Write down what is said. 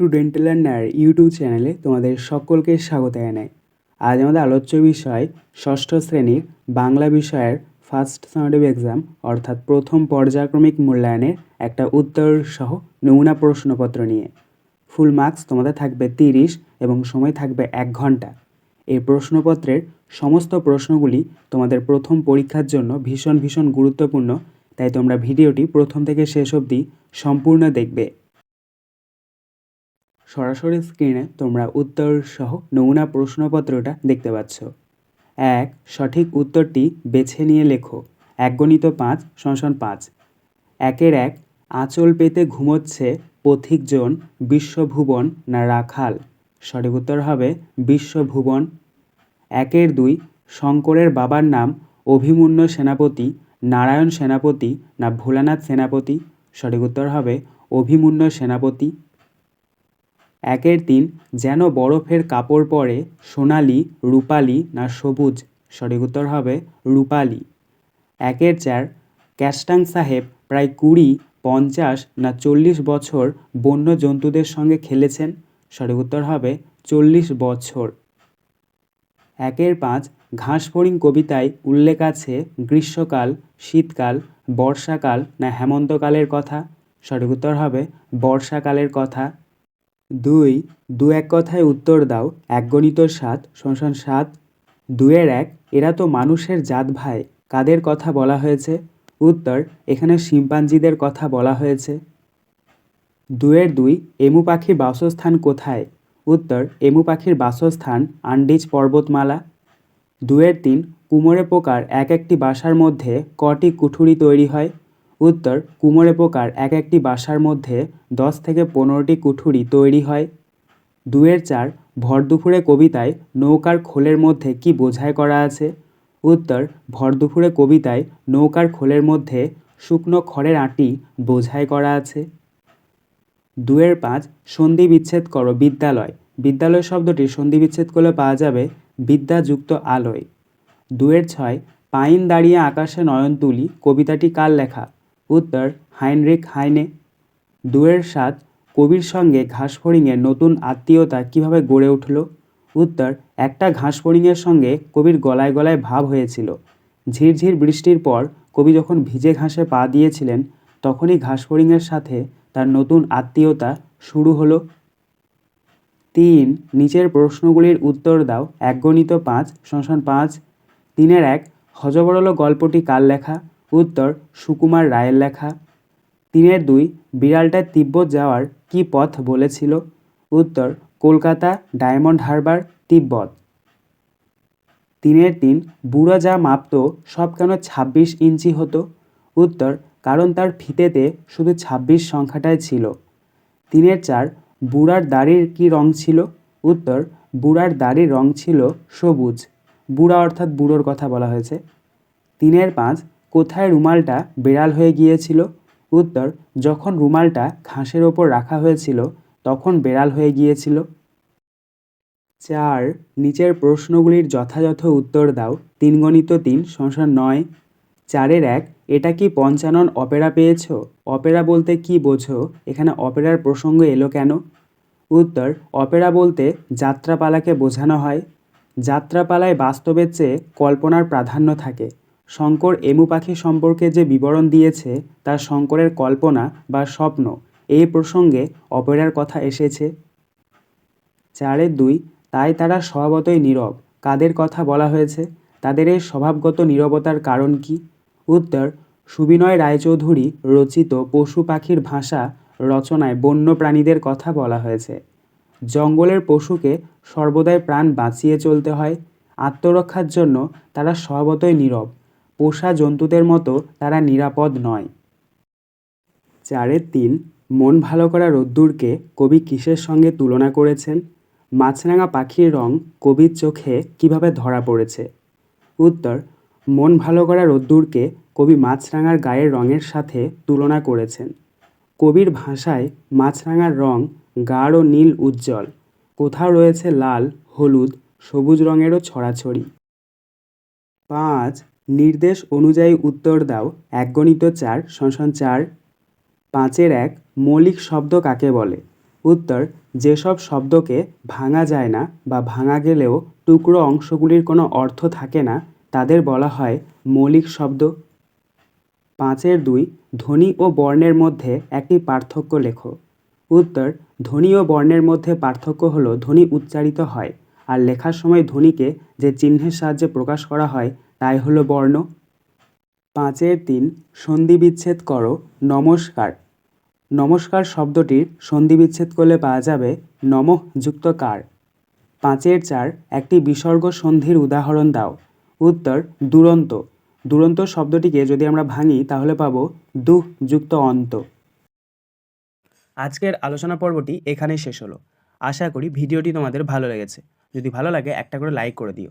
Student learner YouTube চ্যানেলে তোমাদের সকলকে স্বাগত জানাই। আজ আমাদের আলোচ্য বিষয় ষষ্ঠ শ্রেণির বাংলা বিষয়ের ফার্স্ট সামেটিভ এক্সাম অর্থাৎ প্রথম পর্যায়ক্রমিক মূল্যায়নের একটা উত্তর সহ নমুনা প্রশ্নপত্র নিয়ে। ফুল মার্কস তোমাদের থাকবে তিরিশ এবং সময় থাকবে এক ঘণ্টা। এই প্রশ্নপত্রের সমস্ত প্রশ্নগুলি তোমাদের প্রথম পরীক্ষার জন্য ভীষণ ভীষণ গুরুত্বপূর্ণ, তাই তোমরা ভিডিওটি প্রথম থেকে শেষ অবধি সম্পূর্ণ দেখবে। সরাসরি স্ক্রিনে তোমরা উত্তর সহ নমুনা প্রশ্নপত্রটা দেখতে পাচ্ছ। এক, সঠিক উত্তরটি বেছে নিয়ে লেখো। এক গণিত পাঁচ সংশন পাঁচ। একের এক, আঁচল পেতে ঘুমোচ্ছে পথিকজন, বিশ্বভুবন না রাখাল? সঠিক উত্তর হবে বিশ্বভুবন। একের দুই, শঙ্করের বাবার নাম অভিমন্যু সেনাপতি, নারায়ণ সেনাপতি না ভোলানাথ সেনাপতি? সঠিক উত্তর হবে অভিমন্যু সেনাপতি। একের তিন যেন বরফের কাপড় পরে সোনালি, রূপালি না সবুজ। সঠিক উত্তর হবে রূপালি। একের চার ক্যাস্টাং সাহেব প্রায় কুড়ি, পঞ্চাশ না চল্লিশ বছর বন্য জন্তুদের সঙ্গে খেলেছেন। সঠিক উত্তর হবে চল্লিশ বছর। একের পাঁচ ঘাসফড়িং কবিতায় উল্লেখ আছে গ্রীষ্মকাল, শীতকাল, বর্ষাকাল না হেমন্তকালের কথা। সঠিক উত্তর হবে বর্ষাকালের কথা। দুই দু এক কথায় উত্তর দাও এক গণিত সাত শোষণ সাত। দুয়ের এক, এরা তো মানুষের জাত ভাই, কাদের কথা বলা হয়েছে? উত্তর, এখানে শিম্পাঞ্জিদের কথা বলা হয়েছে। দুয়ের দুই, এমু পাখির বাসস্থান কোথায়? উত্তর, এমু পাখির বাসস্থান আন্ডিজ পর্বতমালা। দুয়ের তিন, কুমোরে পোকার এক একটি বাসার মধ্যে কটি কুঠুরি তৈরি হয়? উত্তর, কুমোরে পোকার এক একটি বাসার মধ্যে দশ থেকে পনেরোটি কুঠুরি তৈরি হয়। দুয়ের চার, ভর দুপুরে কবিতায় নৌকার খোলের মধ্যে কি বোঝাই করা আছে? উত্তর, ভর দুপুরে কবিতায় নৌকার খোলের মধ্যে শুকনো খড়ের আঁটি বোঝাই করা আছে। দুয়ের পাঁচ, সন্ধি বিচ্ছেদ করো বিদ্যালয়। বিদ্যালয় শব্দটি সন্ধি বিচ্ছেদ করলে পাওয়া যাবে বিদ্যাযুক্ত আলোয়। দুয়ের ছয়, পাইন দাঁড়িয়ে আকাশে নয়ন তুলি কবিতাটি কার লেখা? উত্তর হাইনরিক হাইনে। দুয়ের সাত, কবির সঙ্গে ঘাসফড়িংয়ের নতুন আত্মীয়তা কীভাবে গড়ে উঠল? উত্তর, একটা ঘাসফড়িংয়ের সঙ্গে কবির গলায় গলায় ভাব হয়েছিল। ঝিরঝির বৃষ্টির পর কবি যখন ভিজে ঘাসে পা দিয়েছিলেন, তখনই ঘাসফড়িংয়ের সাথে তার নতুন আত্মীয়তা শুরু হলো। তিন, নিচের প্রশ্নগুলির উত্তর দাও। এক গণিত পাঁচ, শোষণ পাঁচ। তিনের এক, হজবরল গল্পটি কার লেখা? উত্তর, সুকুমার রায়ের লেখা। তিনের দুই বিড়ালটা তিব্বত যাওয়ার কি পথ বলেছিল? উত্তর, কলকাতা, ডায়মন্ড হারবার, তিব্বত। তিনের তিন, বুড়ো যা মাপত, সব কেন ছাব্বিশ ইঞ্চি হতো? উত্তর, কারণ তার ফিতেতে শুধু ছাব্বিশ সংখ্যাটাই ছিল। তিনের চার, বুড়ার দাড়ির কি রং ছিল? উত্তর, বুড়ার দাড়ির রং ছিল সবুজ। বুড়া অর্থাৎ বুড়োর কথা বলা হয়েছে। তিনের পাঁচ কোথায় রুমালটা বেড়াল হয়ে গিয়েছিল? উত্তর, যখন রুমালটা ঘাসের ওপর রাখা হয়েছিল, তখন বেড়াল হয়ে গিয়েছিল। চার, নিচের প্রশ্নগুলির যথাযথ উত্তর দাও। তিন গণিত তিন, সংসার নয়। চারের এক, এটা কি পঞ্চানন অপেরা পেয়েছ? অপেরা বলতে কি বোঝো? এখানে অপেরার প্রসঙ্গ এলো কেন? উত্তর, অপেরা বলতে যাত্রাপালাকে বোঝানো হয়। যাত্রাপালায় বাস্তবের চেয়ে কল্পনার প্রাধান্য থাকে। শঙ্কর এমু পাখি সম্পর্কে যে বিবরণ দিয়েছে তা শঙ্করের কল্পনা বা স্বপ্ন এই প্রসঙ্গে অপেরার কথা এসেছে। চারের দুই, তাই তারা স্বভাবতই নীরব। কাদের কথা বলা হয়েছে? তাদের এই স্বভাবগত নীরবতার কারণ কি? উত্তর, সুবিনয় রায়চৌধুরী রচিত পশু পাখির ভাষা রচনায় বন্য প্রাণীদের কথা বলা হয়েছে। জঙ্গলের পশুকে সর্বদাই প্রাণ বাঁচিয়ে চলতে হয়। আত্মরক্ষার জন্য তারা স্বভাবতই নীরব। পোষা জন্তুদের মতো তারা নিরাপদ নয়। চারের তিন, মন ভালো করা রোদ্দুরকে কবি কিসের সঙ্গে তুলনা করেছেন? মাছরাঙা পাখির রং কবির চোখে কীভাবে ধরা পড়েছে? উত্তর, মন ভালো করা রোদ্দুরকে কবি মাছরাঙার গায়ের রঙের সাথে তুলনা করেছেন। কবির ভাষায় মাছরাঙার রং গাঢ় নীল উজ্জ্বল, কোথাও রয়েছে লাল, হলুদ, সবুজ রঙেরও ছড়াছড়ি। পাঁচ নির্দেশ অনুযায়ী উত্তর দাও। এক গণিত চার শোষণ চার পাঁচের এক মৌলিক শব্দ কাকে বলে? উত্তর, যেসব শব্দকে ভাঙা যায় না বা ভাঙা গেলেও টুকরো অংশগুলির কোনো অর্থ থাকে না, তাদের বলা হয় মৌলিক শব্দ। পাঁচের দুই, ধ্বনি ও বর্ণের মধ্যে একটি পার্থক্য লেখো। উত্তর, ধ্বনি ও বর্ণের মধ্যে পার্থক্য হলো ধ্বনি উচ্চারিত হয়, আর লেখার সময় ধ্বনিকে যে চিহ্নের সাহায্যে প্রকাশ করা হয় তাই হলো বর্ণ। পাঁচের তিন, সন্ধি বিচ্ছেদ করো, নমস্কার। নমস্কার শব্দটির সন্ধি বিচ্ছেদ করলে পাওয়া যাবে নমঃ যুক্ত কার পাঁচের চার, একটি বিসর্গ সন্ধির উদাহরণ দাও। উত্তর, দুরন্ত। দুরন্ত শব্দটিকে যদি আমরা ভাঙি, তাহলে পাবো দুঃ যুক্ত অন্ত। আজকের আলোচনা পর্বটি এখানেই শেষ হলো। আশা করি ভিডিওটি তোমাদের ভালো লেগেছে। যদি ভালো লাগে, একটা করে লাইক করে দিও।